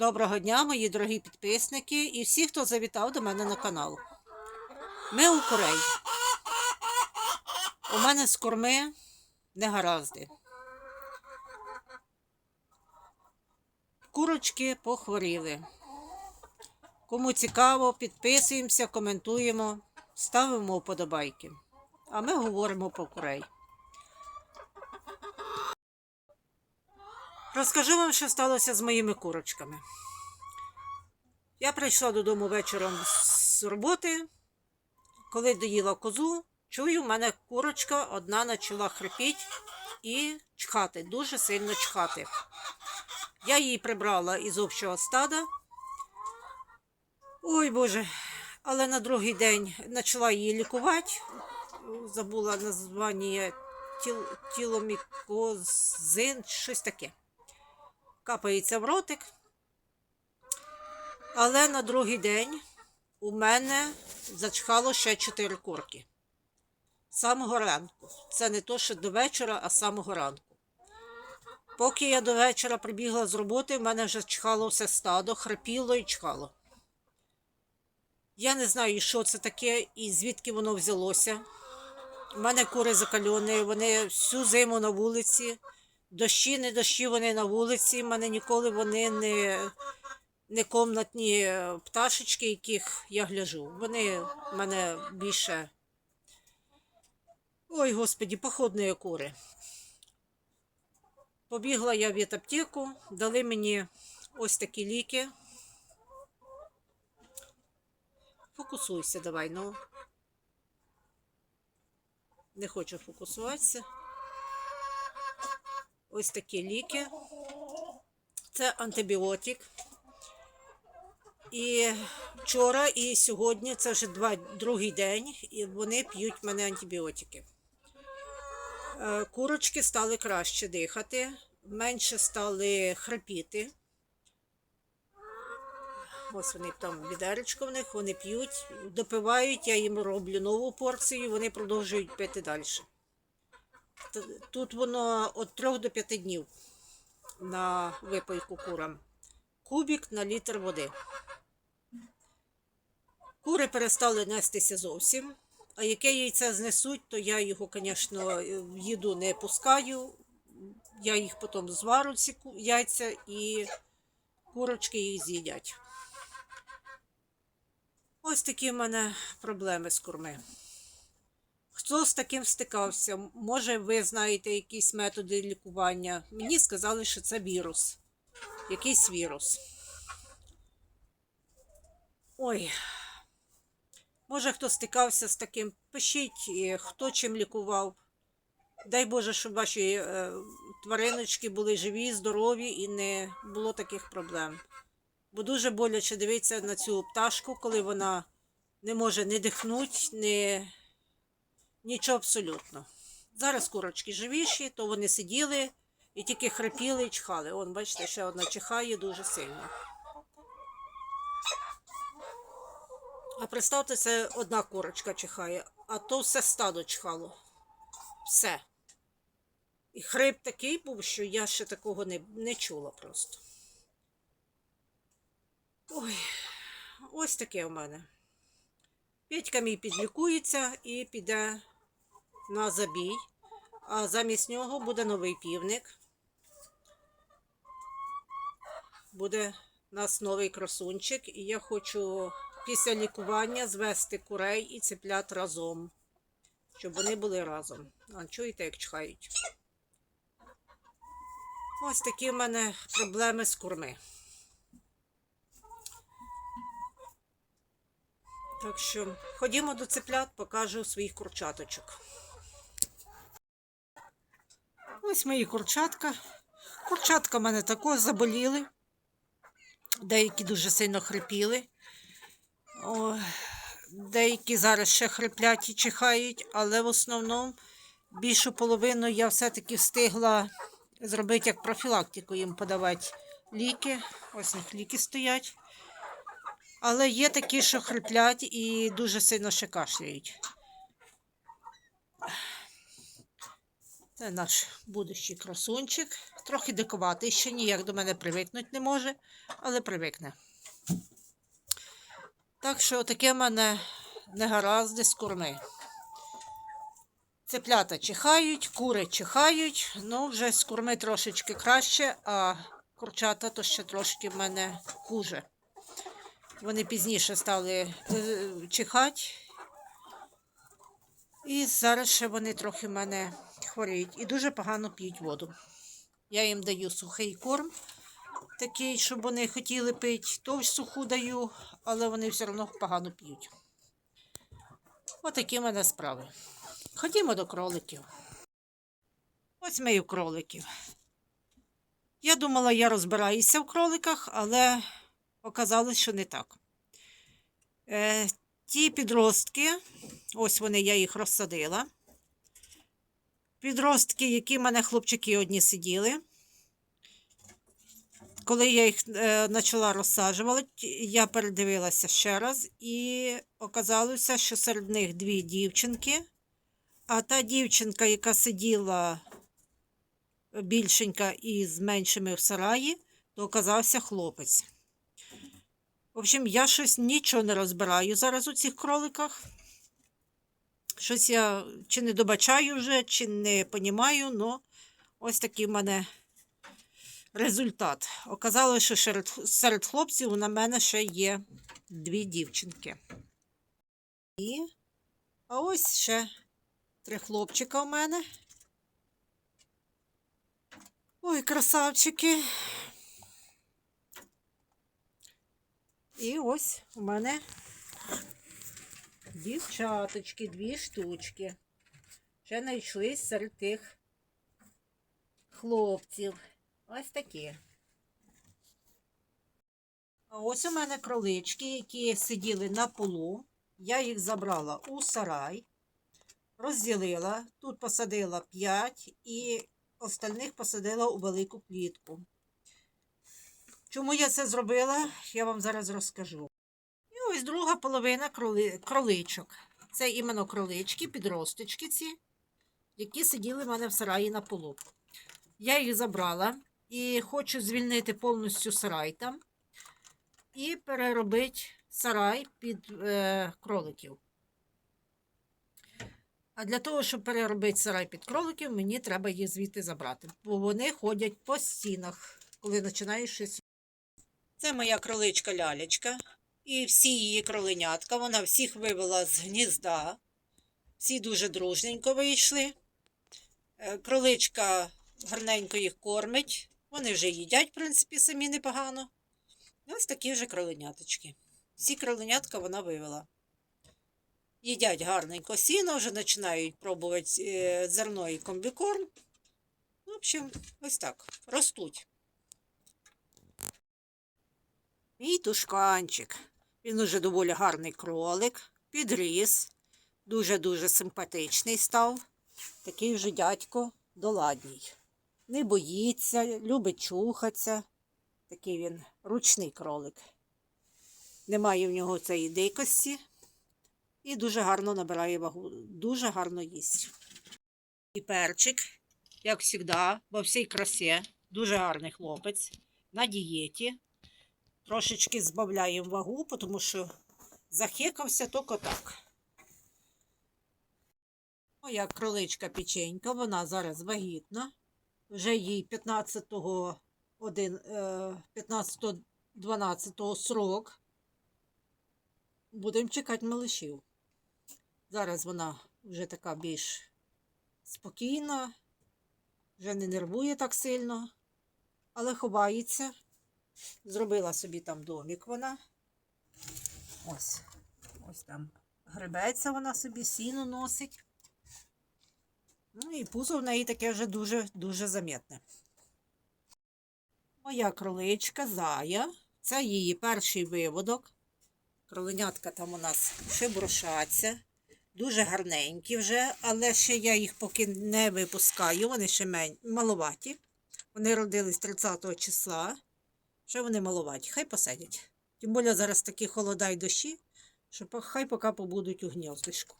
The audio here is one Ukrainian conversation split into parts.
Доброго дня, мої дорогі підписники і всі, хто завітав до мене на канал. Ми у Курей. У мене з корми негаразди. Курочки похворіли. Кому цікаво, підписуємося, коментуємо, ставимо вподобайки. А ми говоримо про курей. Розкажу вам, що сталося з моїми курочками. Я прийшла додому вечором з роботи. Коли доїла козу, чую, в мене курочка одна почала хрипіти і чхати, дуже сильно чхати. Я її прибрала із общого стада. Ой Боже, але на другий день почала її лікувати. Забула названня тіл, тіломікозин, щось таке капається в ротик. Але на другий день у мене зачхало ще чотири курки. З Самого ранку. Це не то, що до вечора, а самого ранку. Поки я до вечора прибігла з роботи, в мене вже чхало все стадо, храпіло і чхало. Я не знаю, що це таке і звідки воно взялося. У мене кури закальоні, вони всю зиму на вулиці. Дощі, не дощі, вони на вулиці. У мене ніколи вони не, не комнатні пташечки, яких я гляжу. Вони в мене більше. Ой, господі, походні кури. Побігла я в ветаптеку, дали мені ось такі ліки. Фокусуйся давай, ну. Не хочу фокусуватися. Ось такі ліки. Це антибіотик. І вчора і сьогодні це вже два, другий день, і вони п'ють в мене антибіотики. Е, Курочки стали краще дихати, менше стали храпіти. Ось вони там відеречко в них, вони п'ють, допивають, я їм роблю нову порцію, вони продовжують пити далі. Тут воно від 3 до 5 днів на випайку курам. Кубік на літр води. Кури перестали нестися зовсім. А яке яйце знесуть, то я його, звісно, в їду не пускаю. Я їх потім зварю, ці яйця, і курочки їх з'їдять. Ось такі в мене проблеми з курми. Хто з таким стикався? Може, ви знаєте якісь методи лікування? Мені сказали, що це вірус. Якийсь вірус. Ой. Може, хто стикався з таким, пишіть, е, хто чим лікував. Дай Боже, щоб ваші е, твариночки були живі, здорові і не було таких проблем. Бо дуже боляче дивитися на цю пташку, коли вона не може не дихнути, не Нічого абсолютно. Зараз курочки живіші, то вони сиділи і тільки храпіли і чхали. Он, бачите, ще одна чихає дуже сильно. А представте, це одна курочка чихає, а то все стадо чхало. Все. І хрип такий був, що я ще такого не, не чула просто. Ой, ось таке в мене. Петька мій підлікується і піде на забій, а замість нього буде новий півник. Буде у нас новий красунчик, і я хочу після лікування звести курей і цеплят разом, щоб вони були разом. А чуєте, як чхають? Ось такі в мене проблеми з курми. Так що ходімо до цеплят, покажу своїх курчаточок. Ось мої курчатка. Курчатка в мене також заболіли. Деякі дуже сильно хрипіли. О, деякі зараз ще хриплять і чихають, але в основному більшу половину я все-таки встигла зробити як профілактику їм подавати ліки. Ось у них ліки стоять. Але є такі, що хриплять і дуже сильно ще кашляють. Це наш будущий красунчик. Трохи диковатий, ще ніяк до мене привикнути не може, але привикне. Так що таке в мене негаразди з курми. Цеплята чихають, кури чихають, ну вже з курми трошечки краще, а курчата то ще трошки в мене хуже. Вони пізніше стали е, чихати. І зараз ще вони трохи в мене хворіють і дуже погано п'ють воду. Я їм даю сухий корм, такий, щоб вони хотіли пити, то суху даю, але вони все одно погано п'ють. Отакі в мене справи. Ходімо до кроликів. Ось ми і в кроликів. Я думала, я розбираюся в кроликах, але оказалось, що не так. Е, ті підростки, ось вони, я їх розсадила. Підростки, які в мене хлопчики одні сиділи. Коли я їх е, почала розсаджувати, я передивилася ще раз і оказалося, що серед них дві дівчинки. А та дівчинка, яка сиділа більшенька і з меншими в сараї, то оказався хлопець. В общем, я щось нічого не розбираю зараз у цих кроликах. Щось я чи не добачаю вже, чи не понімаю, але ось такий в мене результат. Оказалося, що серед, хлопців на мене ще є дві дівчинки. І а ось ще три хлопчика у мене. Ой, красавчики. І ось у мене дівчаточки, дві штучки. Ще знайшлись серед тих хлопців. Ось такі. А ось у мене кролички, які сиділи на полу. Я їх забрала у сарай, розділила. Тут посадила 5 і остальних посадила у велику клітку. Чому я це зробила, я вам зараз розкажу. Ось друга половина кроли, кроличок. Це іменно кролички, підросточки ці, які сиділи в мене в сараї на полу. Я їх забрала і хочу звільнити повністю сарай там і переробити сарай під е, кроликів. А для того, щоб переробити сарай під кроликів, мені треба їх звідти забрати, бо вони ходять по стінах, коли починаєш щось. Це моя кроличка лялечка. І всі її кроленятка. Вона всіх вивела з гнізда. Всі дуже дружненько вийшли. Е, Кроличка гарненько їх кормить. Вони вже їдять, в принципі, самі непогано. Ось такі вже кроленяточки. Всі кроленятка вона вивела. Їдять гарненько сіно, вже починають пробувати е, зерно і комбікорм. В общем, ось так. Ростуть. Мій тушканчик. Він уже доволі гарний кролик, підріс, дуже-дуже симпатичний став. Такий вже дядько доладній. Не боїться, любить чухатися. Такий він ручний кролик. Немає в нього цієї дикості і дуже гарно набирає вагу, дуже гарно їсть. І перчик, як завжди, во всій красі, дуже гарний хлопець, на дієті. Трошечки збавляємо вагу, тому що захекався тільки так. Моя кроличка печенька, вона зараз вагітна. Вже їй 15-12 срок. Будемо чекати малишів. Зараз вона вже така більш спокійна, вже не нервує так сильно, але ховається. Зробила собі там домик вона. Ось. Ось там гребеться вона собі, сіно носить. Ну і пузо в неї таке вже дуже-дуже замітне. Моя кроличка Зая. Це її перший виводок. Кроленятка там у нас шеброшаться. Дуже гарненькі вже, але ще я їх поки не випускаю, вони ще маловаті. Вони родились 30 числа. Ще вони маловаті, хай посидять. Тим більше зараз такі холода й дощі, що хай поки побудуть у гніздишку.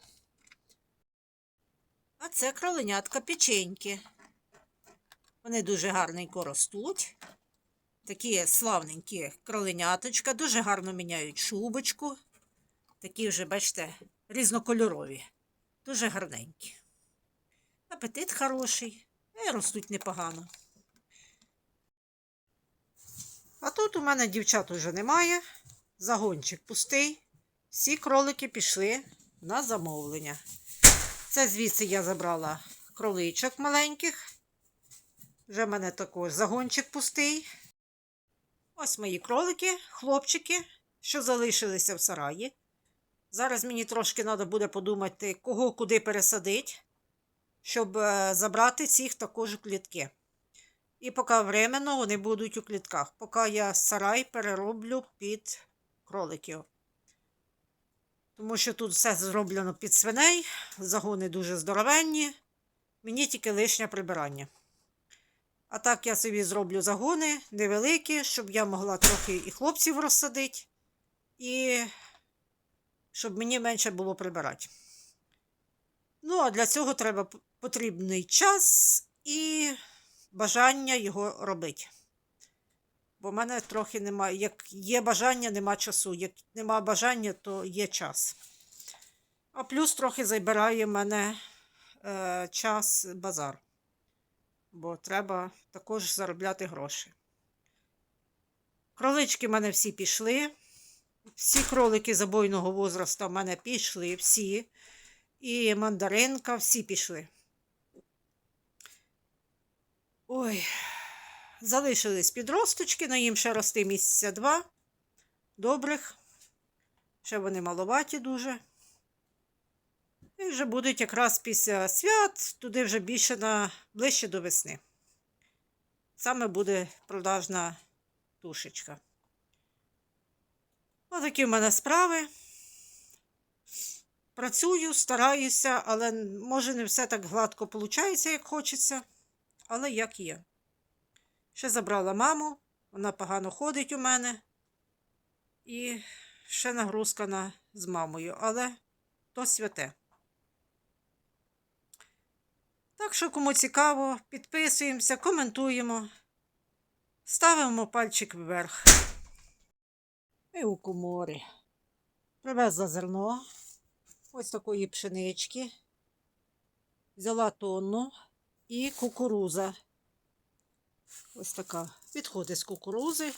А це кроленятка печеньки. Вони дуже гарненько ростуть. Такі славненькі кроленяточка, дуже гарно міняють шубочку. Такі вже, бачите, різнокольорові, дуже гарненькі. Апетит хороший, і ростуть непогано. А тут у мене дівчат уже немає. Загончик пустий. Всі кролики пішли на замовлення. Це звідси я забрала кроличок маленьких. Вже в мене також загончик пустий. Ось мої кролики, хлопчики, що залишилися в сараї. Зараз мені трошки треба буде подумати, кого куди пересадити, щоб е, забрати цих також у клітки. І поки временно вони будуть у клітках, поки я сарай перероблю під кроликів. Тому що тут все зроблено під свиней, загони дуже здоровенні, мені тільки лишнє прибирання. А так я собі зроблю загони невеликі, щоб я могла трохи і хлопців розсадити, і щоб мені менше було прибирати. Ну, а для цього треба потрібний час і бажання його робити. Бо в мене трохи немає. Як є бажання, нема часу. Як нема бажання, то є час. А плюс трохи забирає мене е, час базар. Бо треба також заробляти гроші. Кролички в мене всі пішли. Всі кролики забойного возрасту в мене пішли, всі. І мандаринка, всі пішли. Ой, залишились підросточки, на їм ще рости місяця два. Добрих. Ще вони маловаті дуже. І вже будуть якраз після свят, туди вже більше на ближче до весни. Саме буде продажна тушечка. Отакі в мене справи. Працюю, стараюся, але може не все так гладко виходить, як хочеться. Але як є. Ще забрала маму, вона погано ходить у мене. І ще нагрузка на, з мамою, але то святе. Так що, кому цікаво, підписуємося, коментуємо, ставимо пальчик вверх. І у коморі. Привезла зерно. Ось такої пшенички. Взяла тонну і кукуруза. Ось така. Відходи з кукурузи.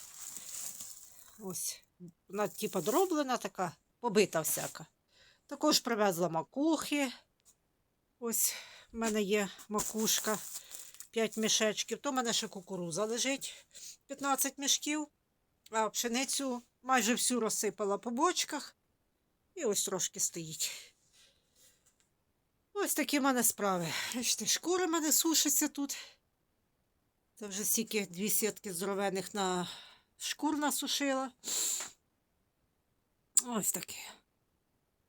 Ось. Вона типа дроблена, така, побита всяка. Також привезла макухи. Ось в мене є макушка. 5 мішечків. То в мене ще кукуруза лежить. 15 мішків. А пшеницю майже всю розсипала по бочках. І ось трошки стоїть. Ось такі в мене справи. Бачите, шкури в мене сушаться тут. Це вже стільки дві сітки здоровених на шкур насушила. Ось таке.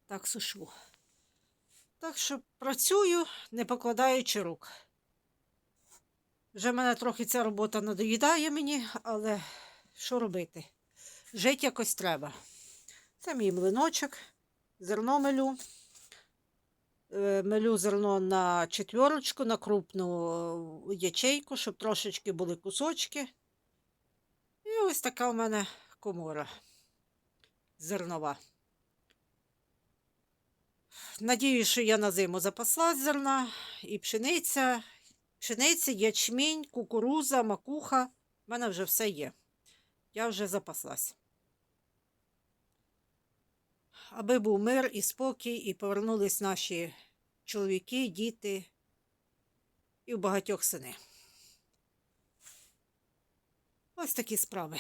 Так сушу. Так що працюю, не покладаючи рук. Вже мене трохи ця робота надоїдає мені, але що робити? Жити якось треба. Це мій млиночок, зерно мелю. Е, Мелю зерно на четверочку, на крупну е, ячейку, щоб трошечки були кусочки. І ось така у мене комора зернова. Надію, що я на зиму запаслась зерна і пшениця, пшениця, ячмінь, кукуруза, макуха. У мене вже все є. Я вже запаслась. Аби був мир і спокій, і повернулись наші чоловіки, діти і в багатьох сини. Ось такі справи.